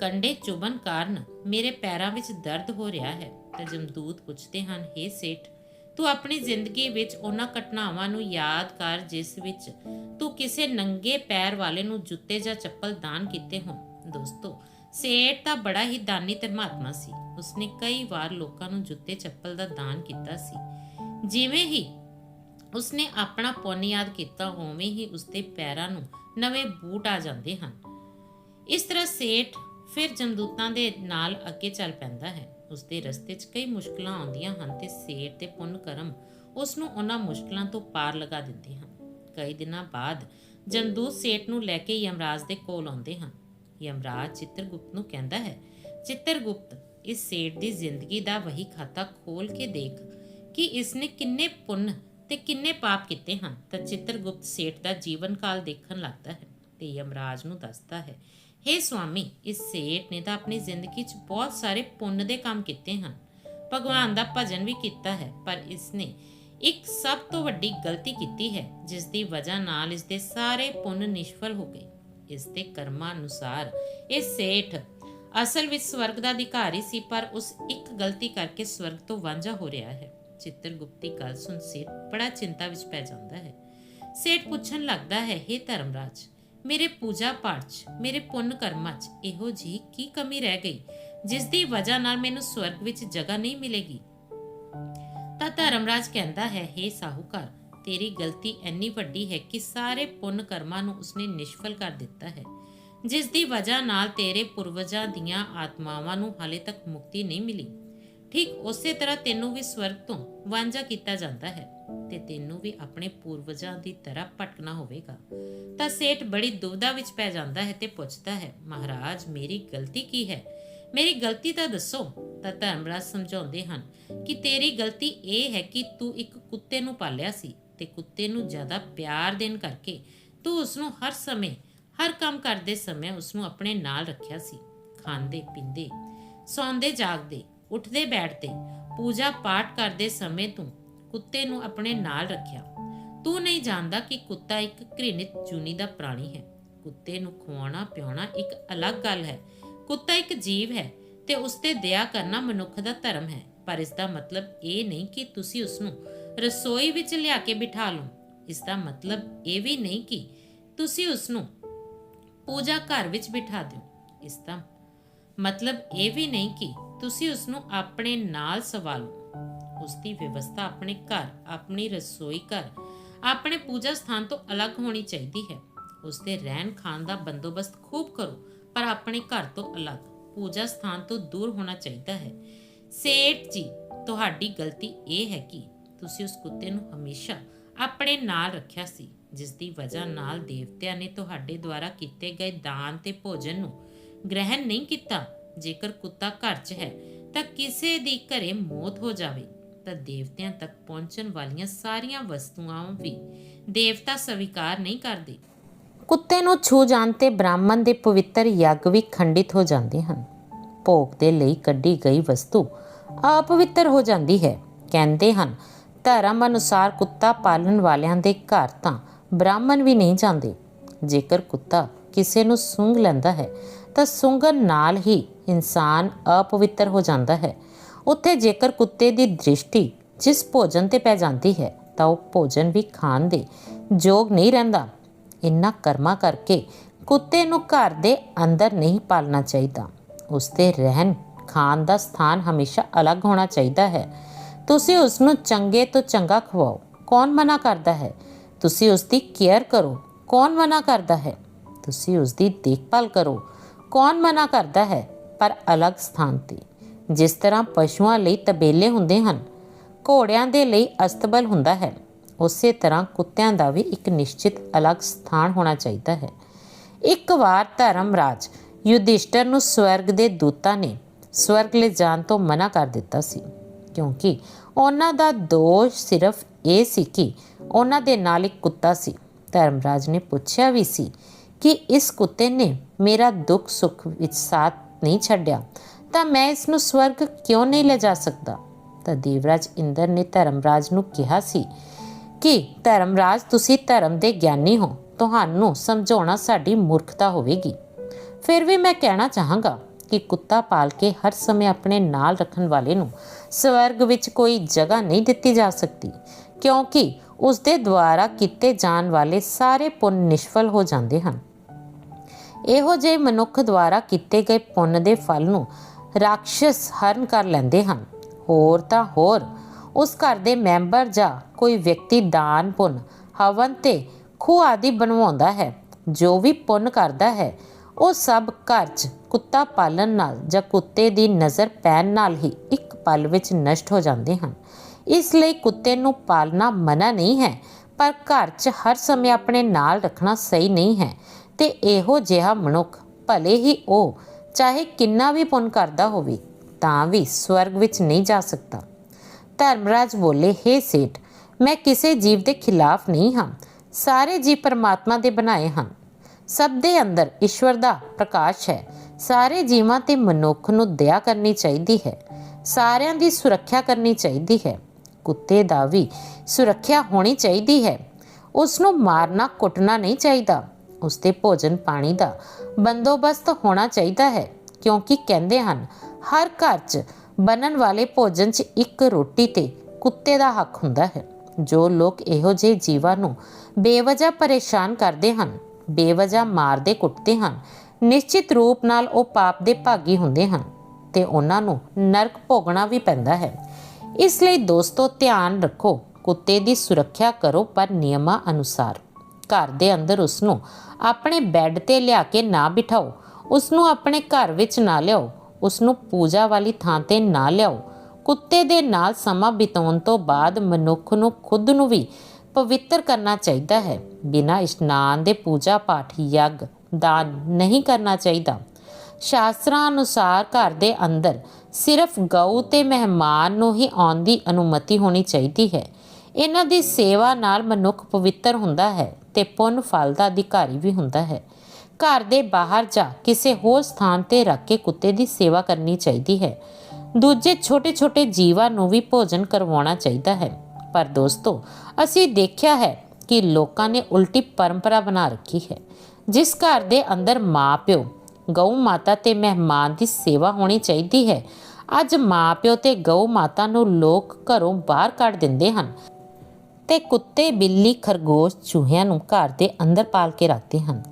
ਕੰਡੇ ਚੁਬਨ ਕਾਰਨ ਮੇਰੇ ਪੈਰਾਂ ਵਿੱਚ ਦਰਦ ਹੋ ਰਿਹਾ ਹੈ। ਤਾਂ ਜਮਦੂਤ ਪੁੱਛਦੇ ਹਨ हे ਸੇਠ, ਤੂੰ ਆਪਣੀ ਜ਼ਿੰਦਗੀ ਵਿੱਚ ਉਹਨਾਂ ਘਟਨਾਵਾਂ ਨੂੰ ਯਾਦ ਕਰ ਜਿਸ ਵਿੱਚ ਤੂੰ ਕਿਸੇ ਨੰਗੇ ਪੈਰ ਵਾਲੇ ਨੂੰ ਜੁੱਤੇ ਜਾਂ ਚੱਪਲ ਦਾਨ ਕੀਤੇ ਹੋਣ। ਦੋਸਤੋ, ਸੇਠ ਤਾਂ ਬੜਾ ਹੀ ਦਾਨੀ ਧਰਮਾਤਮਾ ਸੀ। ਉਸਨੇ ਕਈ ਵਾਰ ਲੋਕਾਂ ਨੂੰ ਜੁੱਤੇ ਚੱਪਲ ਦਾ ਦਾਨ ਕੀਤਾ ਸੀ। ਜਿਵੇਂ ਹੀ ਉਸਨੇ ਆਪਣਾ ਪੁੰਨ ਯਾਦ ਕੀਤਾ, ਉਵੇਂ ਹੀ ਉਸਦੇ ਪੈਰਾਂ ਨੂੰ ਨਵੇਂ ਬੂਟ ਆ ਜਾਂਦੇ ਹਨ। ਇਸ ਤਰ੍ਹਾਂ ਸੇਠ ਫਿਰ ਜਮਦੂਤਾਂ ਦੇ ਨਾਲ ਅੱਗੇ ਚੱਲ ਪੈਂਦਾ ਹੈ। ਉਸਦੇ ਰਸਤੇ 'ਚ ਕਈ ਮੁਸ਼ਕਲਾਂ ਆਉਂਦੀਆਂ ਹਨ ਤੇ ਸੇਠ ਦੇ ਪੁੰਨ ਕਰਮ ਉਸ ਨੂੰ ਉਹਨਾਂ ਮੁਸ਼ਕਲਾਂ ਤੋਂ ਪਾਰ ਲਗਾ ਦਿੰਦੇ ਹਨ। ਕਈ ਦਿਨਾਂ ਬਾਅਦ ਜਮਦੂਤ ਸੇਠ ਨੂੰ ਲੈ ਕੇ ਯਮਰਾਜ ਦੇ ਕੋਲ ਆਉਂਦੇ ਹਨ। ਯਮਰਾਜ ਚਿੱਤਰਗੁਪਤ ਨੂੰ ਕਹਿੰਦਾ ਹੈ, ਚਿੱਤਰਗੁਪਤ, ਇਸ ਸੇਠ ਦੀ ਜ਼ਿੰਦਗੀ ਦਾ ਵਹੀ ਖਾਤਾ ਖੋਲ ਕੇ ਦੇਖ। ਕਿ ਇਸਨੇ ਕਿੰਨੇ ਪੁੰਨ ਤੇ ਕਿੰਨੇ ਪਾਪ ਕੀਤੇ ਹਨ। ਤਾਂ ਚਿੱਤਰਗੁਪਤ ਸੇਠ ਦਾ ਜੀਵਨ ਕਾਲ ਦੇਖਣ ਲੱਗਦਾ ਹੈ ਤੇ ਯਮਰਾਜ ਨੂੰ ਦੱਸਦਾ ਹੈ हे ਸੁਆਮੀ, ਇਸ ਸੇਠ ਨੇ ਤਾਂ ਆਪਣੀ ਜ਼ਿੰਦਗੀ 'ਚ ਬਹੁਤ ਸਾਰੇ ਪੁੰਨ ਦੇ ਕੰਮ ਕੀਤੇ ਹਨ। ਭਗਵਾਨ ਦਾ ਭਜਨ ਵੀ ਕੀਤਾ ਹੈ, ਪਰ ਇਸਨੇ ਇੱਕ ਸਭ ਤੋਂ ਵੱਡੀ ਗਲਤੀ ਕੀਤੀ ਹੈ ਜਿਸ ਦੀ ਵਜ੍ਹਾ ਨਾਲ ਇਸ ਦੇ ਸਾਰੇ ਪੁੰਨ ਨਿਸ਼ਫਲ ਹੋ ਗਏ। ਇਸ ਦੇ ਕਰਮਾਂ ਅਨੁਸਾਰ ਇਹ ਸੇਠ ਅਸਲ ਵਿੱਚ ਸਵਰਗ ਦਾ ਅਧਿਕਾਰੀ ਸੀ, ਪਰ ਉਸ ਇੱਕ ਗਲਤੀ ਕਰਕੇ ਸਵਰਗ ਤੋਂ ਵਾਂਝਾ ਹੋ ਰਿਹਾ ਹੈ। ਚਿੱਤਰਗੁਪਤੀ ਗੱਲ ਸੁਣ ਸੇਠ ਬੜਾ ਚਿੰਤਾ ਵਿੱਚ ਪੈ ਜਾਂਦਾ ਹੈ। ਸੇਠ ਪੁੱਛਣ ਲੱਗਦਾ ਹੈ हे ਧਰਮਰਾਜ, ਮੇਰੇ ਪੂਜਾ ਪਾਠ 'ਚ, ਮੇਰੇ ਪੁੰਨ ਕਰਮਾਂ 'ਚ ਇਹੋ ਜੀ ਕੀ ਕਮੀ ਰਹਿ ਗਈ, ਜਿਸ ਦੀ ਵਜ੍ਹਾ ਨਾਲ ਮੈਨੂੰ ਸਵਰਗ ਵਿੱਚ ਜਗ੍ਹਾ ਨਹੀਂ ਮਿਲੇਗੀ? ਤਾਂ ਧਰਮਰਾਜ ਕਹਿੰਦਾ ਹੈ हे ਸਾਹੂਕਾਰ, ਤੇਰੀ ਗਲਤੀ ਇੰਨੀ ਵੱਡੀ ਹੈ ਕਿ ਸਾਰੇ ਪੁੰਨ ਕਰਮਾਂ ਨੂੰ ਉਸਨੇ ਨਿਸ਼ਫਲ ਕਰ ਦਿੱਤਾ ਹੈ, ਜਿਸ ਦੀ ਵਜ੍ਹਾ ਨਾਲ ਤੇਰੇ ਪੁਰਵਜਾਂ ਦੀਆਂ ਆਤਮਾਵਾਂ ਨੂੰ ਹਾਲੇ ਤੱਕ ਮੁਕਤੀ ਨਹੀਂ ਮਿਲੀ। ਠੀਕ ਉਸੇ ਤਰ੍ਹਾਂ ਤੈਨੂੰ ਵੀ ਸਵਰਗ ਤੋਂ ਵਾਂਝਾ ਕੀਤਾ ਜਾਂਦਾ ਹੈ ਤੇ ਤੈਨੂੰ ਵੀ ਆਪਣੇ ਪੂਰਵਜਾਂ ਦੀ ਤਰ੍ਹਾਂ ਭਟਕਣਾ ਹੋਵੇਗਾ। ਤਾਂ ਸੇਠ ਬੜੀ ਦੁਵਿਧਾ ਵਿੱਚ ਪੈ ਜਾਂਦਾ ਹੈ ਤੇ ਪੁੱਛਦਾ ਹੈ, ਮਹਾਰਾਜ, ਮੇਰੀ ਗਲਤੀ ਕੀ ਹੈ? ਮੇਰੀ ਗਲਤੀ ਤਾਂ ਦੱਸੋ। ਤਾਂ ਧਰਮਰਾਜ ਸਮਝਾਉਂਦੇ ਹਨ ਕਿ ਤੇਰੀ ਗਲਤੀ ਇਹ ਹੈ ਕਿ ਤੂੰ ਇੱਕ ਕੁੱਤੇ ਨੂੰ ਪਾਲਿਆ ਸੀ ਤੇ ਕੁੱਤੇ ਨੂੰ ਜ਼ਿਆਦਾ ਪਿਆਰ ਦੇਣ ਕਰਕੇ ਤੂੰ ਉਸ ਨੂੰ ਹਰ ਸਮੇਂ, ਹਰ ਕੰਮ ਕਰਦੇ ਸਮੇਂ ਉਸ ਨੂੰ ਆਪਣੇ ਨਾਲ ਰੱਖਿਆ ਸੀ। ਖਾਂਦੇ, ਪੀਂਦੇ, ਸੌਂਦੇ, ਜਾਗਦੇ ਉੱਠਦੇ ਬੈਠਦੇ ਪੂਜਾ ਪਾਠ ਕਰਦੇ ਸਮੇਂ ਤੂੰ ਕੁੱਤੇ ਨੂੰ ਆਪਣੇ ਨਾਲ ਰੱਖਿਆ। ਤੂੰ ਨਹੀਂ ਜਾਣਦਾ ਕਿ ਕੁੱਤਾ ਇੱਕ ਘ੍ਰਿਣਿਤ ਜੂਨੀ ਦਾ ਪ੍ਰਾਣੀ ਹੈ। ਕੁੱਤੇ ਨੂੰ ਖਵਾਉਣਾ ਪਿਆਉਣਾ ਇੱਕ ਅਲੱਗ ਗੱਲ ਹੈ। ਕੁੱਤਾ ਇੱਕ ਜੀਵ ਹੈ ਤੇ ਉਸ ਤੇ ਦਇਆ ਕਰਨਾ ਮਨੁੱਖ ਦਾ ਧਰਮ ਹੈ। ਪਰ ਇਸ ਦਾ ਮਤਲਬ ਇਹ ਨਹੀਂ ਕਿ ਤੁਸੀਂ ਉਸ ਨੂੰ ਰਸੋਈ ਵਿੱਚ ਲਿਆ ਕੇ ਬਿਠਾ ਲਓ। ਇਸ ਦਾ ਮਤਲਬ ਇਹ ਵੀ ਨਹੀਂ ਕਿ ਤੁਸੀਂ ਉਸ ਨੂੰ ਪੂਜਾ ਘਰ ਵਿੱਚ ਬਿਠਾ ਦਿਓ। ਇਸ ਦਾ ਮਤਲਬ ਇਹ ਵੀ ਨਹੀਂ ਕਿ ਤੁਸੀਂ ਉਸ ਨੂੰ ਆਪਣੇ ਨਾਲ ਸਵਾਲੋ ਉਸ ਦੀ ਵਿਵਸਥਾ, ਆਪਣੇ ਘਰ, ਆਪਣੀ ਰਸੋਈ ਘਰ, ਆਪਣੇ ਪੂਜਾ ਸਥਾਨ ਤੋਂ ਅਲੱਗ ਹੋਣੀ ਚਾਹੀਦੀ ਹੈ। ਉਸ ਦੇ ਰਹਿਣ ਖਾਣ ਦਾ ਬੰਦੋਬਸਤ ਖੂਬ ਕਰੋ, ਪਰ ਆਪਣੇ ਘਰ ਤੋਂ ਅਲੱਗ, ਪੂਜਾ ਸਥਾਨ ਤੋਂ ਦੂਰ ਹੋਣਾ ਚਾਹੀਦਾ ਹੈ। ਸੇਠ ਜੀ, ਤੁਹਾਡੀ ਗਲਤੀ ਇਹ ਹੈ ਕਿ ਤੁਸੀਂ ਉਸ ਕੁੱਤੇ ਨੂੰ ਹਮੇਸ਼ਾ ਆਪਣੇ ਨਾਲ ਰੱਖਿਆ ਸੀ ਜਿਸ ਦੀ ਵਜ੍ਹਾ ਨਾਲ ਦੇਵਤਿਆਂ ਨੇ ਤੁਹਾਡੇ ਦੁਆਰਾ ਕੀਤੇ ਗਏ ਦਾਨ ਤੇ ਭੋਜਨ ਨੂੰ ਗ੍ਰਹਿਣ ਨਹੀਂ ਕੀਤਾ। ਜੇਕਰ ਕੁੱਤਾ ਘਰ 'ਚ ਹੈ, ਤਾਂ ਕਿਸੇ ਦੀ ਘਰੇ ਮੌਤ ਹੋ ਜਾਵੇ, ਤਾਂ ਦੇਵਤਿਆਂ ਤੱਕ ਪਹੁੰਚਣ ਵਾਲੀਆਂ ਸਾਰੀਆਂ ਵਸਤੂਆਂ ਵੀ ਦੇਵਤਾ ਸਵੀਕਾਰ ਨਹੀਂ ਕਰਦੇ। ਕੁੱਤੇ ਨੂੰ ਛੂ ਜਾਣ ਤੇ ਬ੍ਰਾਹਮਣ ਦੇ ਪਵਿੱਤਰ ਯੱਗ ਵੀ ਖੰਡਿਤ ਹੋ ਜਾਂਦੇ ਹਨ। ਭੋਗ ਦੇ ਲਈ ਕੱਢੀ ਗਈ ਵਸਤੂ ਅਪਵਿੱਤਰ ਹੋ ਜਾਂਦੀ ਹੈ। ਕਹਿੰਦੇ ਹਨ, ਧਰਮ ਅਨੁਸਾਰ ਕੁੱਤਾ ਪਾਲਣ ਵਾਲਿਆਂ ਦੇ ਘਰ ਤਾਂ ਬ੍ਰਾਹਮਣ ਵੀ ਨਹੀਂ ਜਾਂਦੇ। ਜੇਕਰ ਕੁੱਤਾ ਕਿਸੇ ਨੂੰ ਸੁੰਘ ਲੈਂਦਾ ਹੈ ਤਾਂ ਸੁੰਘਣ ਨਾਲ ਹੀ ਇਨਸਾਨ ਅਪਵਿੱਤਰ ਹੋ ਜਾਂਦਾ ਹੈ। ਉੱਥੇ ਜੇਕਰ ਕੁੱਤੇ ਦੀ ਦ੍ਰਿਸ਼ਟੀ ਜਿਸ ਭੋਜਨ ਤੇ ਪੈ ਜਾਂਦੀ ਹੈ, ਤਾਂ ਉਹ ਭੋਜਨ ਵੀ ਖਾਣ ਦੇ ਯੋਗ ਨਹੀਂ ਰਹਿੰਦਾ। ਇੰਨਾ ਕਰਮਾ ਕਰਕੇ ਕੁੱਤੇ ਨੂੰ ਘਰ ਦੇ ਅੰਦਰ ਨਹੀਂ ਪਾਲਣਾ ਚਾਹੀਦਾ। ਉਸ ਦੇ ਰਹਿਣ, ਖਾਣ ਦਾ ਸਥਾਨ ਹਮੇਸ਼ਾ ਅਲੱਗ ਹੋਣਾ ਚਾਹੀਦਾ ਹੈ। ਤੁਸੀਂ ਉਸ ਨੂੰ ਚੰਗੇ ਤੋਂ ਚੰਗਾ ਖਵਾਓ। ਕੌਣ ਮਨਾ ਕਰਦਾ ਹੈ? ਤੁਸੀਂ ਉਸ ਦੀ ਕੇਅਰ ਕਰੋ। ਕੌਣ ਮਨਾ ਕਰਦਾ ਹੈ? ਤੁਸੀਂ ਉਸ ਦੀ ਦੇਖਭਾਲ ਕਰੋ। ਕੌਣ ਮਨਾ ਕਰਦਾ ਹੈ? ਪਰ ਅਲੱਗ ਸਥਾਨ ਤੇ, ਜਿਸ ਤਰ੍ਹਾਂ ਪਸ਼ੂਆਂ ਲਈ ਤਬੇਲੇ ਹੁੰਦੇ ਹਨ, ਘੋੜਿਆਂ ਦੇ ਲਈ ਅਸਤਬਲ ਹੁੰਦਾ ਹੈ, ਉਸੇ ਤਰ੍ਹਾਂ ਕੁੱਤਿਆਂ ਦਾ ਵੀ ਇੱਕ ਨਿਸ਼ਚਿਤ ਅਲੱਗ ਸਥਾਨ ਹੋਣਾ ਚਾਹੀਦਾ ਹੈ। ਇੱਕ ਵਾਰ ਧਰਮਰਾਜ ਯੁਧਿਸ਼ਟਰ ਨੂੰ ਸਵਰਗ ਦੇ ਦੂਤਾਂ ਨੇ ਸਵਰਗ ਲੈ ਜਾਣ ਤੋਂ ਮਨਾ ਕਰ ਦਿੱਤਾ ਸੀ, ਕਿਉਂਕਿ ਉਹਨਾਂ ਦਾ ਦੋਸ਼ ਸਿਰਫ ਇਹ ਸੀ ਕਿ ਉਹਨਾਂ ਦੇ ਨਾਲ ਇੱਕ ਕੁੱਤਾ ਸੀ। ਧਰਮਰਾਜ ਨੇ ਪੁੱਛਿਆ ਵੀ ਸੀ ਕਿ ਇਸ ਕੁੱਤੇ ਨੇ ਮੇਰਾ ਦੁੱਖ ਸੁੱਖ ਵਿੱਚ ਸਾਥ ਨਹੀਂ ਛੱਡਿਆ, ਤਾਂ ਮੈਂ ਇਸ ਨੂੰ ਸਵਰਗ ਕਿਉਂ ਨਹੀਂ ਲੈ ਜਾ ਸਕਦਾ? ਤਾਂ ਦੇਵਰਾਜ ਇੰਦਰ ਨੇ ਧਰਮਰਾਜ ਨੂੰ ਕਿਹਾ ਸੀ ਕਿ, ਧਰਮਰਾਜ, ਤੁਸੀਂ ਧਰਮ ਦੇ ਗਿਆਨੀ ਹੋ, ਤੁਹਾਨੂੰ ਸਮਝਾਉਣਾ ਸਾਡੀ ਮੂਰਖਤਾ ਹੋਵੇਗੀ। ਫਿਰ ਵੀ ਮੈਂ ਕਹਿਣਾ ਚਾਹਾਂਗਾ ਕਿ ਕੁੱਤਾ ਪਾਲ ਕੇ ਹਰ ਸਮੇਂ ਆਪਣੇ ਨਾਲ ਰੱਖਣ ਵਾਲੇ ਨੂੰ ਸਵਰਗ ਵਿੱਚ ਕੋਈ ਜਗ੍ਹਾ ਨਹੀਂ ਦਿੱਤੀ ਜਾ ਸਕਦੀ, ਕਿਉਂਕਿ ਉਸ ਦੇ ਦੁਆਰਾ ਕੀਤੇ ਜਾਣ ਵਾਲੇ ਸਾਰੇ ਪੁੰਨ ਨਿਸ਼ਫਲ ਹੋ ਜਾਂਦੇ ਹਨ। ਇਹੋ ਜਿਹੇ ਮਨੁੱਖ ਦੁਆਰਾ ਕੀਤੇ ਗਏ ਪੁੰਨ ਦੇ ਫਲ ਨੂੰ ਰਾਖਸ਼ ਹਰਨ ਕਰ ਲੈਂਦੇ ਹਨ। ਹੋਰ ਤਾਂ ਹੋਰ, ਉਸ ਘਰ ਦੇ ਮੈਂਬਰ ਜਾਂ ਕੋਈ ਵਿਅਕਤੀ ਦਾਨ, ਪੁੰਨ, ਹਵਨ ਤੇ ਖੂਹ ਆਦਿ ਬਣਵਾਉਂਦਾ ਹੈ, ਜੋ ਵੀ ਪੁੰਨ ਕਰਦਾ ਹੈ, ਉਹ ਸਭ ਘਰ 'ਚ ਕੁੱਤਾ ਪਾਲਣ ਨਾਲ ਜਾਂ ਕੁੱਤੇ ਦੀ ਨਜ਼ਰ ਪੈਣ ਨਾਲ ਹੀ ਇੱਕ ਪਲ ਵਿੱਚ ਨਸ਼ਟ ਹੋ ਜਾਂਦੇ ਹਨ। ਇਸ ਲਈ ਕੁੱਤੇ ਨੂੰ ਪਾਲਣਾ ਮਨਾ ਨਹੀਂ ਹੈ, ਪਰ ਘਰ 'ਚ ਹਰ ਸਮੇਂ ਆਪਣੇ ਨਾਲ ਰੱਖਣਾ ਸਹੀ ਨਹੀਂ ਹੈ। ਤੇ ਇਹੋ ਜਿਹਾ ਮਨੁੱਖ ਭਲੇ ਹੀ ਉਹ, ਚਾਹੇ ਕਿੰਨਾ ਵੀ ਪੁੰਨ ਕਰਦਾ ਹੋਵੇ, ਤਾਂ ਵੀ ਸਵਰਗ ਵਿੱਚ ਨਹੀਂ ਜਾ ਸਕਦਾ। ਧਰਮਰਾਜ ਬੋਲੇ, ਹੇ ਸੇਠ, ਮੈਂ ਕਿਸੇ ਜੀਵ ਦੇ ਖਿਲਾਫ ਨਹੀਂ ਹਾਂ। ਸਾਰੇ ਜੀਵ ਪਰਮਾਤਮਾ ਦੇ ਬਣਾਏ ਹਨ। ਸਭ ਦੇ ਅੰਦਰ ਈਸ਼ਵਰ ਦਾ ਪ੍ਰਕਾਸ਼ ਹੈ। ਸਾਰੇ ਜੀਵਾਂ ਤੇ ਮਨੁੱਖ ਨੂੰ ਦਇਆ ਕਰਨੀ ਚਾਹੀਦੀ ਹੈ। ਸਾਰਿਆਂ ਦੀ ਸੁਰੱਖਿਆ ਕਰਨੀ ਚਾਹੀਦੀ ਹੈ। ਕੁੱਤੇ ਦਾ ਵੀ ਸੁਰੱਖਿਆ ਹੋਣੀ ਚਾਹੀਦੀ ਹੈ। ਉਸ ਨੂੰ ਮਾਰਨਾ ਕੁੱਟਣਾ ਨਹੀਂ ਚਾਹੀਦਾ। ਉਸ ਦੇ ਭੋਜਨ ਪਾਣੀ ਦਾ ਬੰਦੋਬਸਤ ਹੋਣਾ ਚਾਹੀਦਾ ਹੈ, ਕਿਉਂਕਿ ਕਹਿੰਦੇ ਹਨ, ਹਰ ਘਰ 'ਚ ਬਣਨ ਵਾਲੇ ਭੋਜਨ 'ਚ ਇੱਕ ਰੋਟੀ ਤੇ ਕੁੱਤੇ ਦਾ ਹੱਕ ਹੁੰਦਾ ਹੈ। ਜੋ ਲੋਕ ਇਹੋ ਜਿਹੇ ਜੀਵਾਂ ਨੂੰ ਬੇਵਜ੍ਹਾ ਪਰੇਸ਼ਾਨ ਕਰਦੇ ਹਨ, ਬੇਵਜ੍ਹਾ ਮਾਰਦੇ ਕੁੱਟਦੇ ਹਨ, ਨਿਸ਼ਚਿਤ ਰੂਪ ਨਾਲ ਉਹ ਪਾਪ ਦੇ ਭਾਗੀ ਹੁੰਦੇ ਹਨ ਤੇ ਉਹਨਾਂ ਨੂੰ ਨਰਕ ਭੋਗਣਾ ਵੀ ਪੈਂਦਾ ਹੈ। ਇਸ ਲਈ ਦੋਸਤੋ ਧਿਆਨ ਰੱਖੋ, ਕੁੱਤੇ ਦੀ ਸੁਰੱਖਿਆ ਕਰੋ ਪਰ ਨਿਯਮਾਂ ਅਨੁਸਾਰ। ਘਰ ਦੇ ਅੰਦਰ ਉਸ ਨੂੰ ਆਪਣੇ ਬੈੱਡ ਤੇ ਲਿਆ ਕੇ ਨਾ ਬਿਠਾਓ। ਉਸ ਨੂੰ ਆਪਣੇ ਘਰ ਵਿੱਚ ਨਾ ਲਿਆਓ। ਉਸ ਨੂੰ ਪੂਜਾ ਵਾਲੀ ਥਾਂ ਤੇ ਨਾ ਲਿਆਓ। ਕੁੱਤੇ ਦੇ ਨਾਲ ਸਮਾਂ ਬਿਤਾਉਣ ਤੋਂ ਬਾਅਦ ਮਨੁੱਖ ਨੂੰ ਖੁਦ ਨੂੰ ਵੀ ਪਵਿੱਤਰ ਕਰਨਾ ਚਾਹੀਦਾ ਹੈ। ਬਿਨਾਂ ਇਸ਼ਨਾਨ ਦੇ ਪੂਜਾ ਪਾਠ ਯੱਗ ਦਾਨ ਨਹੀਂ ਕਰਨਾ ਚਾਹੀਦਾ। ਸ਼ਾਸਤਰਾਂ ਅਨੁਸਾਰ ਘਰ ਦੇ ਅੰਦਰ ਸਿਰਫ ਗਊ ਤੇ ਮਹਿਮਾਨ ਨੂੰ ਹੀ ਆਉਣ ਦੀ ਅਨੁਮਤੀ ਹੋਣੀ ਚਾਹੀਦੀ ਹੈ। ਇਹਨਾਂ ਦੀ ਸੇਵਾ ਨਾਲ ਮਨੁੱਖ ਪਵਿੱਤਰ ਹੁੰਦਾ ਹੈ। ਤੇ ਪੁੰਨ ਫਲ ਦਾ ਅਧਿਕਾਰੀ ਵੀ ਹੁੰਦਾ ਹੈ। ਘਰ ਦੇ ਬਾਹਰ ਜਾ ਕਿਸੇ ਹੋਰ ਸਥਾਨ ਤੇ ਰੱਖ ਕੇ ਕੁੱਤੇ ਦੀ ਸੇਵਾ ਕਰਨੀ ਚਾਹੀਦੀ ਹੈ। ਦੂਜੇ ਛੋਟੇ-ਛੋਟੇ ਜੀਵਾਂ ਨੂੰ ਵੀ ਭੋਜਨ ਕਰਵਾਉਣਾ ਚਾਹੀਦਾ ਹੈ। ਪਰ ਦੋਸਤੋ, ਅਸੀਂ ਦੇਖਿਆ ਹੈ ਕਿ ਲੋਕਾਂ ਨੇ ਉਲਟੀ ਪਰੰਪਰਾ ਬਣਾ ਰੱਖੀ ਹੈ, ਜਿਸ ਘਰ ਦੇ ਅੰਦਰ ਮਾਪਿਓ, ਗਊ ਮਾਤਾ ਤੇ ਮਹਿਮਾਨ ਦੀ ਸੇਵਾ ਹੋਣੀ ਚਾਹੀਦੀ ਹੈ। ਅੱਜ ਮਾਪਿਓ ਤੇ ਗਊ ਮਾਤਾ ਨੂੰ ਲੋਕ ਘਰੋਂ ਬਾਹਰ ਕੱਢ ਦਿੰਦੇ ਹਨ। ਤੇ ਕੁੱਤੇ ਬਿੱਲੀ ਖਰਗੋਸ਼ ਚੂਹਿਆਂ ਨੂੰ ਘਰ ਦੇ ਅੰਦਰ ਪਾਲ ਕੇ ਰੱਖਦੇ ਹਨ।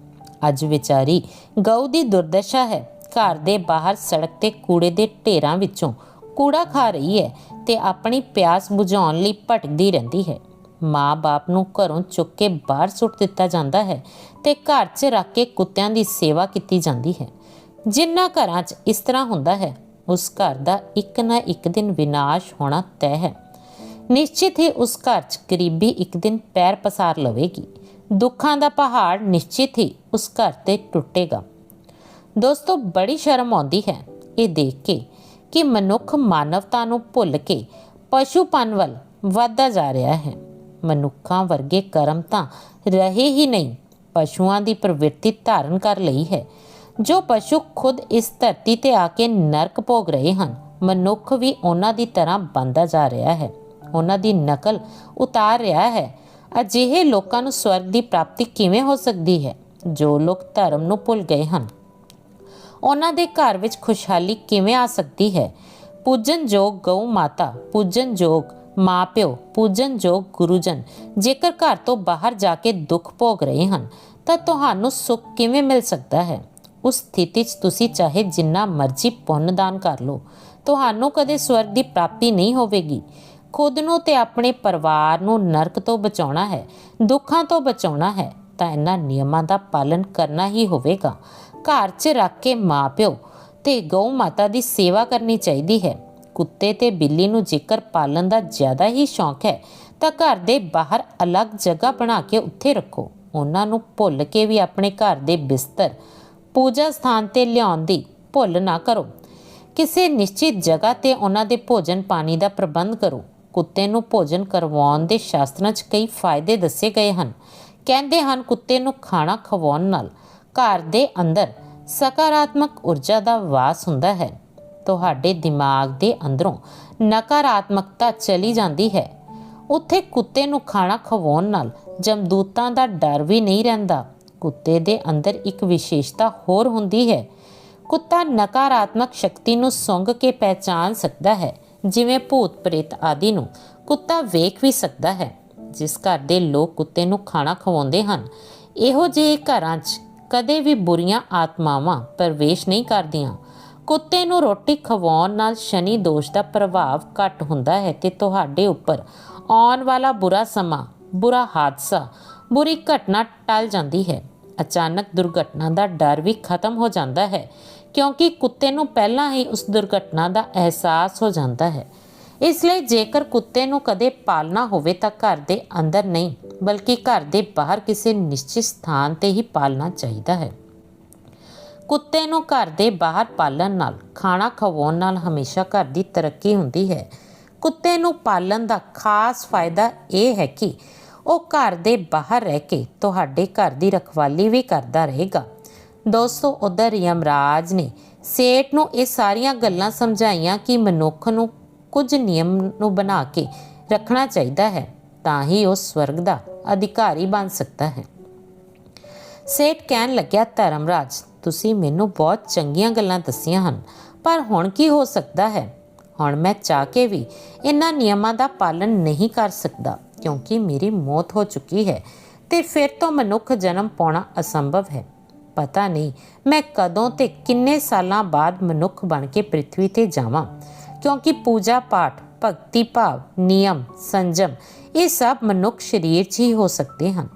ਅੱਜ ਵਿਚਾਰੀ ਗਊ ਦੀ ਦੁਰਦਸ਼ਾ ਹੈ। ਘਰ ਦੇ ਬਾਹਰ ਸੜਕ ਤੇ ਕੂੜੇ ਦੇ ਢੇਰਾਂ ਵਿੱਚੋਂ ਕੂੜਾ ਖਾ ਰਹੀ ਹੈ ਤੇ ਆਪਣੀ ਪਿਆਸ ਬੁਝਾਉਣ ਲਈ ਭਟਕਦੀ ਰਹਿੰਦੀ ਹੈ। ਮਾਂ-ਬਾਪ ਨੂੰ ਘਰੋਂ ਚੁੱਕ ਕੇ ਬਾਹਰ ਸੁੱਟ ਦਿੱਤਾ ਜਾਂਦਾ ਹੈ ਤੇ ਘਰ 'ਚ ਰੱਖ ਕੇ ਕੁੱਤਿਆਂ ਦੀ ਸੇਵਾ ਕੀਤੀ ਜਾਂਦੀ ਹੈ। ਜਿਨ੍ਹਾਂ ਘਰਾਂ 'ਚ ਇਸ ਤਰ੍ਹਾਂ ਹੁੰਦਾ ਹੈ, ਉਸ ਘਰ ਦਾ ਇੱਕ ਨਾ ਇੱਕ ਦਿਨ ਵਿਨਾਸ਼ ਹੋਣਾ ਤੈਅ ਹੈ। ਨਿਸ਼ਚਿਤ ਹੀ ਉਸ ਘਰ 'ਚ ਗਰੀਬੀ ਇੱਕ ਦਿਨ ਪੈਰ ਪਸਾਰ ਲਵੇਗੀ। ਦੁੱਖਾਂ ਦਾ ਪਹਾੜ ਨਿਸ਼ਚਿਤ ਹੀ ਉਸ ਘਰ ਤੇ ਟੁੱਟੇਗਾ। ਦੋਸਤੋ, ਬੜੀ ਸ਼ਰਮ ਆਉਂਦੀ ਹੈ ਇਹ ਦੇਖ ਕੇ ਕਿ ਮਨੁੱਖ ਮਾਨਵਤਾ ਨੂੰ ਭੁੱਲ ਕੇ ਪਸ਼ੂਪਨ ਵੱਲ ਵੱਧਦਾ ਜਾ ਰਿਹਾ ਹੈ। ਮਨੁੱਖਾਂ ਵਰਗੇ ਕਰਮ ਤਾਂ ਰਹੇ ਹੀ ਨਹੀਂ, ਪਸ਼ੂਆਂ ਦੀ ਪ੍ਰਵਿਰਤੀ ਧਾਰਨ ਕਰ ਲਈ ਹੈ। ਜੋ ਪਸ਼ੂ ਖੁਦ ਇਸ ਧਰਤੀ ਤੇ ਆ ਕੇ ਨਰਕ ਭੋਗ ਰਹੇ ਹਨ, ਮਨੁੱਖ ਵੀ ਉਹਨਾਂ ਦੀ ਤਰ੍ਹਾਂ ਬਣਦਾ ਜਾ ਰਿਹਾ ਹੈ। ਉਹਨਾਂ ਦੀ ਨਕਲ ਉਤਾਰ ਰਿਹਾ ਹੈ। ਅਜਿਹੇ ਲੋਕਾਂ ਨੂੰ ਸਵਰਗ ਦੀ ਪ੍ਰਾਪਤੀ ਕਿਵੇਂ ਹੋ ਸਕਦੀ ਹੈ? ਜੋ ਲੋਕ ਧਰਮ ਨੂੰ ਭੁੱਲ ਗਏ ਹਨ। ਉਹਨਾਂ ਦੇ ਘਰ ਵਿੱਚ ਖੁਸ਼ਹਾਲੀ ਕਿਵੇਂ ਆ ਸਕਦੀ ਹੈ? ਪੂਜਨਯੋਗ ਗਊ ਮਾਤਾ ਪੂਜਨਯੋਗ ਮਾਪਿਓ ਪੂਜਨਯੋਗ ਗੁਰੂਜਨ ਜੇਕਰ ਘਰ ਤੋਂ ਬਾਹਰ ਜਾ ਕੇ ਦੁੱਖ ਭੋਗ ਰਹੇ ਹਨ, ਤਾਂ ਤੁਹਾਨੂੰ ਸੁੱਖ ਕਿਵੇਂ ਮਿਲ ਸਕਦਾ ਹੈ? ਉਸ ਸਥਿਤੀ 'ਚ ਤੁਸੀਂ ਚਾਹੇ ਜਿੰਨਾ ਮਰਜ਼ੀ ਪੁੰਨ ਦਾਨ ਕਰ ਲਓ। ਤੁਹਾਨੂੰ ਕਦੇ ਸਵਰਗ ਦੀ ਪ੍ਰਾਪਤੀ ਨਹੀਂ ਹੋਵੇਗੀ। ਖੁਦ ਨੂੰ ਤੇ ਆਪਣੇ ਪਰਿਵਾਰ ਨੂੰ ਨਰਕ ਤੋਂ ਬਚਾਉਣਾ ਹੈ, ਦੁੱਖਾਂ ਤੋਂ ਬਚਾਉਣਾ ਹੈ, ਤਾਂ ਇਹਨਾਂ ਨਿਯਮਾਂ ਦਾ ਪਾਲਨ ਕਰਨਾ ਹੀ ਹੋਵੇਗਾ। ਘਰ 'ਚ ਰੱਖ ਕੇ ਮਾਪਿਓ ਤੇ ਗਊ ਮਾਤਾ ਦੀ ਸੇਵਾ ਕਰਨੀ ਚਾਹੀਦੀ ਹੈ। ਕੁੱਤੇ ਤੇ ਬਿੱਲੀ ਨੂੰ ਜੇਕਰ ਪਾਲਣ ਦਾ ਜ਼ਿਆਦਾ ਹੀ ਸ਼ੌਂਕ ਹੈ, ਤਾਂ ਘਰ ਦੇ ਬਾਹਰ ਅਲੱਗ ਜਗ੍ਹਾ ਬਣਾ ਕੇ ਉੱਥੇ ਰੱਖੋ। ਉਹਨਾਂ ਨੂੰ ਭੁੱਲ ਕੇ ਵੀ ਆਪਣੇ ਘਰ ਦੇ ਬਿਸਤਰ, ਪੂਜਾ ਸਥਾਨ ਤੇ ਲਿਆਉਣ ਦੀ ਭੁੱਲ ਨਾ ਕਰੋ। ਕਿਸੇ ਨਿਸ਼ਚਿਤ ਜਗ੍ਹਾ ਤੇ ਉਹਨਾਂ ਦੇ ਭੋਜਨ ਪਾਣੀ ਦਾ ਪ੍ਰਬੰਧ ਕਰੋ। ਕੁੱਤੇ ਨੂੰ ਭੋਜਨ ਕਰਵਾਉਣ ਦੇ ਸ਼ਾਸਤਰਾਂ 'ਚ ਕਈ ਫਾਇਦੇ ਦੱਸੇ ਗਏ ਹਨ। ਕਹਿੰਦੇ ਹਨ, ਕੁੱਤੇ ਨੂੰ ਖਾਣਾ ਖਵਾਉਣ ਨਾਲ ਘਰ ਦੇ ਅੰਦਰ ਸਕਾਰਾਤਮਕ ਊਰਜਾ ਦਾ ਵਾਸ ਹੁੰਦਾ ਹੈ। ਤੁਹਾਡੇ ਦਿਮਾਗ ਦੇ ਅੰਦਰੋਂ ਨਕਾਰਾਤਮਕਤਾ ਚਲੀ ਜਾਂਦੀ ਹੈ। ਉੱਥੇ ਕੁੱਤੇ ਨੂੰ ਖਾਣਾ ਖਵਾਉਣ ਨਾਲ ਜਮਦੂਤਾਂ ਦਾ ਡਰ ਵੀ ਨਹੀਂ ਰਹਿੰਦਾ। ਕੁੱਤੇ ਦੇ ਅੰਦਰ ਇੱਕ ਵਿਸ਼ੇਸ਼ਤਾ ਹੋਰ ਹੁੰਦੀ ਹੈ। ਕੁੱਤਾ ਨਕਾਰਾਤਮਕ ਸ਼ਕਤੀ ਨੂੰ ਸੁੰਘ ਕੇ ਪਹਿਚਾਨ ਸਕਦਾ ਹੈ। ਜਿਵੇਂ ਭੂਤ ਪ੍ਰੇਤ ਆਦਿ ਨੂੰ ਕੁੱਤਾ ਵੇਖ ਵੀ ਸਕਦਾ ਹੈ, ਜਿਸ ਘਰ ਦੇ ਲੋਕ ਕੁੱਤੇ ਨੂੰ ਖਾਣਾ ਖਵਾਉਂਦੇ ਹਨ। ਇਹੋ ਜਿਹੇ ਘਰਾਂ 'ਚ ਕਦੇ ਵੀ ਬੁਰੀਆਂ ਆਤਮਾਵਾਂ ਪ੍ਰਵੇਸ਼ ਨਹੀਂ ਕਰਦੀਆਂ। ਕੁੱਤੇ ਨੂੰ ਰੋਟੀ ਖਵਾਉਣ ਨਾਲ ਸ਼ਨੀ ਦੋਸ਼ ਦਾ ਪ੍ਰਭਾਵ ਘੱਟ ਹੁੰਦਾ ਹੈ ਤੇ ਤੁਹਾਡੇ ਉੱਪਰ ਆਉਣ ਵਾਲਾ ਬੁਰਾ ਸਮਾਂ, ਬੁਰਾ ਹਾਦਸਾ, ਬੁਰੀ ਘਟਨਾ ਟਲ ਜਾਂਦੀ ਹੈ। ਅਚਾਨਕ ਦੁਰਘਟਨਾ ਦਾ ਡਰ ਵੀ ਖਤਮ ਹੋ ਜਾਂਦਾ ਹੈ। ਕਿਉਂਕਿ ਕੁੱਤੇ ਨੂੰ ਪਹਿਲਾਂ ਹੀ ਉਸ ਦੁਰਘਟਨਾ ਦਾ ਅਹਿਸਾਸ ਹੋ ਜਾਂਦਾ ਹੈ। ਇਸ ਲਈ ਜੇਕਰ ਕੁੱਤੇ ਨੂੰ ਕਦੇ ਪਾਲਣਾ ਹੋਵੇ ਤਾਂ ਘਰ ਦੇ ਅੰਦਰ ਨਹੀਂ, ਬਲਕਿ ਘਰ ਦੇ ਬਾਹਰ ਕਿਸੇ ਨਿਸ਼ਚਿਤ ਸਥਾਨ ਤੇ ਹੀ ਪਾਲਣਾ ਚਾਹੀਦਾ ਹੈ। ਕੁੱਤੇ ਨੂੰ ਘਰ ਦੇ ਬਾਹਰ ਪਾਲਣ ਨਾਲ, ਖਾਣਾ ਖਵਾਉਣ ਨਾਲ ਹਮੇਸ਼ਾ ਘਰ ਦੀ ਤਰੱਕੀ ਹੁੰਦੀ ਹੈ। ਕੁੱਤੇ ਨੂੰ ਪਾਲਣ ਦਾ ਖਾਸ ਫਾਇਦਾ ਇਹ ਹੈ ਕਿ ਉਹ ਘਰ ਦੇ ਬਾਹਰ ਰਹਿ ਕੇ ਤੁਹਾਡੇ ਘਰ ਦੀ ਰਖਵਾਲੀ ਵੀ ਕਰਦਾ ਰਹੇਗਾ। ਦੋਸਤੋ, ਉਧਰ ਯਮਰਾਜ ਨੇ ਸੇਠ ਨੂੰ ਇਹ ਸਾਰੀਆਂ ਗੱਲਾਂ ਸਮਝਾਈਆਂ ਕਿ ਮਨੁੱਖ ਨੂੰ ਕੁਝ ਨਿਯਮ ਨੂੰ ਬਣਾ ਕੇ ਰੱਖਣਾ ਚਾਹੀਦਾ ਹੈ, ਤਾਂ ਹੀ ਉਹ ਸਵਰਗ ਦਾ ਅਧਿਕਾਰੀ ਬਣ ਸਕਦਾ ਹੈ। ਸੇਠ ਕਹਿਣ ਲੱਗਿਆ ਧਰਮਰਾਜ ਤੁਸੀਂ ਮੈਨੂੰ ਬਹੁਤ ਚੰਗੀਆਂ ਗੱਲਾਂ ਦੱਸੀਆਂ ਹਨ, ਪਰ ਹੁਣ ਕੀ ਹੋ ਸਕਦਾ ਹੈ? ਹੁਣ ਮੈਂ ਚਾਹ ਕੇ ਵੀ ਇਹਨਾਂ ਨਿਯਮਾਂ ਦਾ ਪਾਲਣ ਨਹੀਂ ਕਰ ਸਕਦਾ, ਕਿਉਂਕਿ ਮੇਰੀ ਮੌਤ ਹੋ ਚੁੱਕੀ ਹੈ ਤੇ ਫਿਰ ਤੋਂ ਮਨੁੱਖ ਜਨਮ ਪਾਉਣਾ ਅਸੰਭਵ ਹੈ। ਪਤਾ ਨਹੀਂ ਮੈਂ ਕਦੋਂ ਤੇ ਕਿੰਨੇ ਸਾਲਾਂ ਬਾਅਦ ਮਨੁੱਖ ਬਣ ਕੇ ਪ੍ਰithvi ਤੇ ਜਾਵਾਂ। ਕਿਉਂਕਿ ਪੂਜਾ ਪਾਠ, ਭਗਤੀ ਭਾਵ, ਨਿਯਮ, ਸੰਜਮ, ਇਹ ਸਭ ਮਨੁੱਖ ਸਰੀਰ 'ਚ ਹੀ ਹੋ ਸਕਦੇ ਹਨ।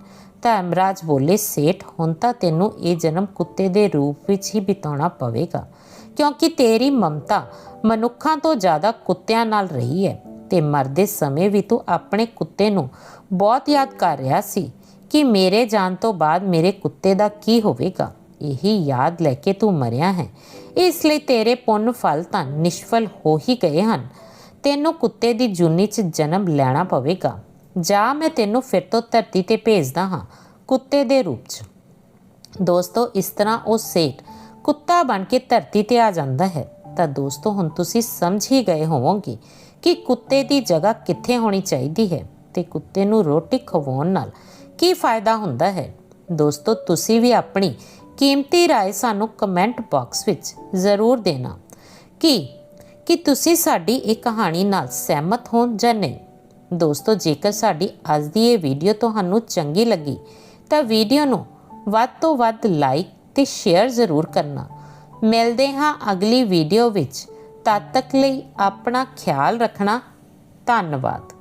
ਧਰਮਰਾਜ ਬੋਲੇ, ਸੇਠ, ਹੁਣ ਤਾਂ ਤੈਨੂੰ ਇਹ ਜਨਮ ਕੁੱਤੇ ਦੇ ਰੂਪ ਵਿੱਚ ਹੀ ਬਿਤਾਉਣਾ ਪਵੇਗਾ। ਕਿਉਂਕਿ ਤੇਰੀ ਮਮਤਾ ਮਨੁੱਖਾਂ ਤੋਂ ਜ਼ਿਆਦਾ ਕੁੱਤਿਆਂ ਨਾਲ ਰਹੀ ਹੈ ਤੇ ਮਰਦੇ ਸਮੇਂ ਵੀ ਤੂੰ ਆਪਣੇ ਕੁੱਤੇ ਨੂੰ ਬਹੁਤ ਯਾਦ ਕਰ ਰਿਹਾ ਸੀ। ਕਿ ਮੇਰੇ ਜਾਣ ਤੋਂ ਬਾਅਦ ਮੇਰੇ ਕੁੱਤੇ ਦਾ ਕੀ ਹੋਵੇਗਾ? ਇਹੀ ਯਾਦ ਲੈ ਕੇ ਤੂੰ ਮਰਿਆ ਹੈ। ਇਸ ਲਈ ਤੇਰੇ ਪੁੰਨ ਫਲ ਤਾਂ ਨਿਸ਼ਫਲ ਹੋ ਹੀ ਗਏ ਹਨ। ਤੈਨੂੰ ਕੁੱਤੇ ਦੀ ਜੁਨੀ 'ਚ ਜਨਮ ਲੈਣਾ ਪਵੇਗਾ। ਜਾਂ, ਮੈਂ ਤੈਨੂੰ ਫਿਰ ਤੋਂ ਧਰਤੀ ਤੇ ਭੇਜਦਾ ਹਾਂ, ਕੁੱਤੇ ਦੇ ਰੂਪ 'ਚ। ਦੋਸਤੋ, ਇਸ ਤਰ੍ਹਾਂ ਉਹ ਸੇਠ ਕੁੱਤਾ ਬਣ ਕੇ ਧਰਤੀ ਤੇ ਆ ਜਾਂਦਾ ਹੈ। ਤਾਂ ਦੋਸਤੋ, ਹੁਣ ਤੁਸੀਂ ਸਮਝ ਹੀ ਗਏ ਹੋਵੋਗੇ ਕਿ ਕੁੱਤੇ ਦੀ ਜਗ੍ਹਾ ਕਿੱਥੇ ਹੋਣੀ ਚਾਹੀਦੀ ਹੈ ਤੇ ਕੁੱਤੇ ਨੂੰ ਰੋਟੀ ਖਵਾਉਣ ਨਾਲ ਕੀ ਫਾਇਦਾ ਹੁੰਦਾ ਹੈ ਦੋਸਤੋ ਤੁਸੀਂ ਵੀ ਆਪਣੀ ਕੀਮਤੀ رائے ਸਾਨੂੰ ਕਮੈਂਟ ਬਾਕਸ ਵਿੱਚ ਜ਼ਰੂਰ ਦੇਣਾ ਕਿ ਕਿ ਤੁਸੀਂ ਸਾਡੀ ਇਹ ਕਹਾਣੀ ਨਾਲ ਸਹਿਮਤ ਹੋ ਜਾਂ ਨਹੀਂ ਦੋਸਤੋ ਜੇਕਰ ਸਾਡੀ ਅੱਜ ਦੀ ਇਹ ਵੀਡੀਓ ਤੁਹਾਨੂੰ ਚੰਗੀ ਲੱਗੀ ਤਾਂ ਵੀਡੀਓ ਨੂੰ ਵੱਧ ਤੋਂ ਵੱਧ ਲਾਈਕ ਤੇ ਸ਼ੇਅਰ ਜ਼ਰੂਰ ਕਰਨਾ ਮਿਲਦੇ ਹਾਂ ਅਗਲੀ ਵੀਡੀਓ ਵਿੱਚ ਤਦ ਤੱਕ ਲਈ ਆਪਣਾ ਖਿਆਲ ਰੱਖਣਾ ਧੰਨਵਾਦ